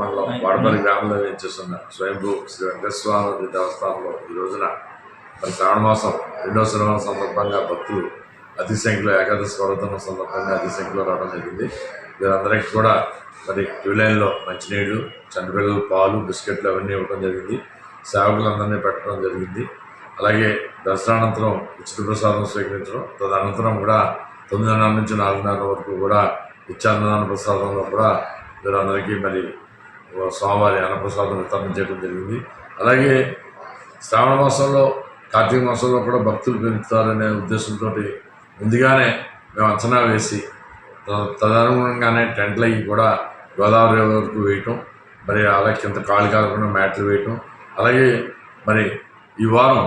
మండలం వాడపల్లి గ్రామంలో వేచేస్తున్న స్వయంభూ శ్రీ వెంకటేశ్వర స్వామి దేవస్థానంలో ఈ రోజున మరి శ్రావణ మాసం రెండో శ్రవణ సందర్భంగా భక్తులు అతి సంఖ్యలో ఏకాదశి పర్వతం సందర్భంగా అతి సంఖ్యలో రావడం జరిగింది. వీరందరికీ కూడా మరి క్యూ లైన్లో మంచినీళ్ళు చంటిపిల్లలు పాలు బిస్కెట్లు అవన్నీ ఇవ్వడం జరిగింది. సేవకులందరినీ పెట్టడం జరిగింది. అలాగే దసరానంతరం ఉచిత ప్రసాదం స్వీకరించడం తదనంతరం కూడా తొమ్మిదిన్నర నుంచి నాలుగున్నర వరకు కూడా నిత్యాన్నదాన ప్రసాదంలో కూడా వీరందరికీ మరి స్వామివారి అన్నప్రసాదం వితరణ చేయడం జరిగింది. అలాగే శ్రావణ మాసంలో కార్తీక మాసంలో కూడా భక్తులు పెంచుతారనే ఉద్దేశంతో ముందుగానే మేము అంచనా వేసి తదనుగుణంగానే టెంట్లు అవి కూడా గోదావరి వరకు వేయటం మరి అలాగే కింద కాళ్ళు కాకుండా మ్యాట్లు వేయటం అలాగే మరి ఈ వారం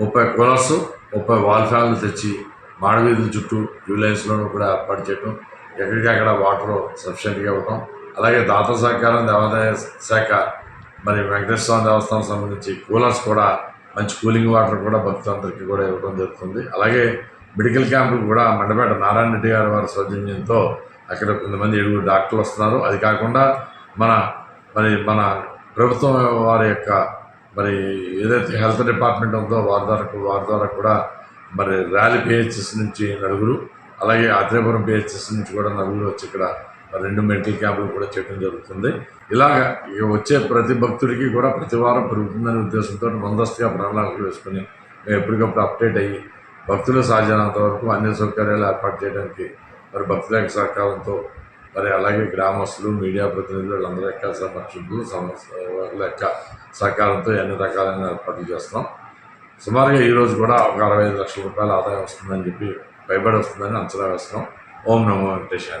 ముప్పై కూలర్స్ ముప్పై వాల్ ఫ్యాన్లు తెచ్చి మాడవీధుల చుట్టూ క్యూ లైన్స్లోనూ కూడా ఏర్పాటు చేయటం ఎక్కడికక్కడ వాటర్ సఫిషియెంట్గా ఇవ్వటం అలాగే దాత సహకారం దేవాదాయ శాఖ మరి వెంకటేశ్వర స్వామి దేవస్థానం సంబంధించి కూలర్స్ కూడా మంచి కూలింగ్ వాటర్ కూడా భక్తులందరికీ కూడా ఇవ్వడం జరుగుతుంది. అలాగే మెడికల్ క్యాంపులు కూడా మండపేట నారాయణ రెడ్డి గారి వారి సౌజన్యంతో అక్కడ కొంతమంది ఏడుగురు డాక్టర్లు వస్తున్నారు. అది కాకుండా మన మరి మన ప్రభుత్వం వారి యొక్క మరి ఏదైతే హెల్త్ డిపార్ట్మెంట్ ఉందో వారి ద్వారా వారి ద్వారా కూడా మరి ర్యాలీ పిహెచ్ఎస్ నుంచి నలుగురు అలాగే ఆత్రేయపురం పిహెచ్ఎస్ నుంచి కూడా నలుగురు వచ్చి ఇక్కడ రెండు మెడికల్ క్యాంపులు కూడా చేయడం జరుగుతుంది. ఇలాగ ఇక వచ్చే ప్రతి భక్తుడికి కూడా ప్రతి వారం పెరుగుతుందనే ఉద్దేశంతో ముందస్తుగా ప్రణాళికలు వేసుకుని మేము ఎప్పటికప్పుడు అప్డేట్ అయ్యి భక్తులు సాధ్యమైనంత వరకు అన్ని సౌకర్యాలు ఏర్పాటు చేయడానికి మరి భక్తుల యొక్క సహకారంతో మరి అలాగే గ్రామస్తులు మీడియా ప్రతినిధులు వీళ్ళందరి యొక్క సమక్షంలో సమస్య వాళ్ళ యొక్క సహకారంతో అన్ని రకాలైన ఏర్పాట్లు చేస్తున్నాం సుమారుగా ఈరోజు కూడా ఒక అరవై ఐదు లక్షల రూపాయల ఆదాయం వస్తుందని చెప్పి భయపడి వస్తుందని అంచనా వేస్తున్నాం ఓం నమో వెంకటేశ్వర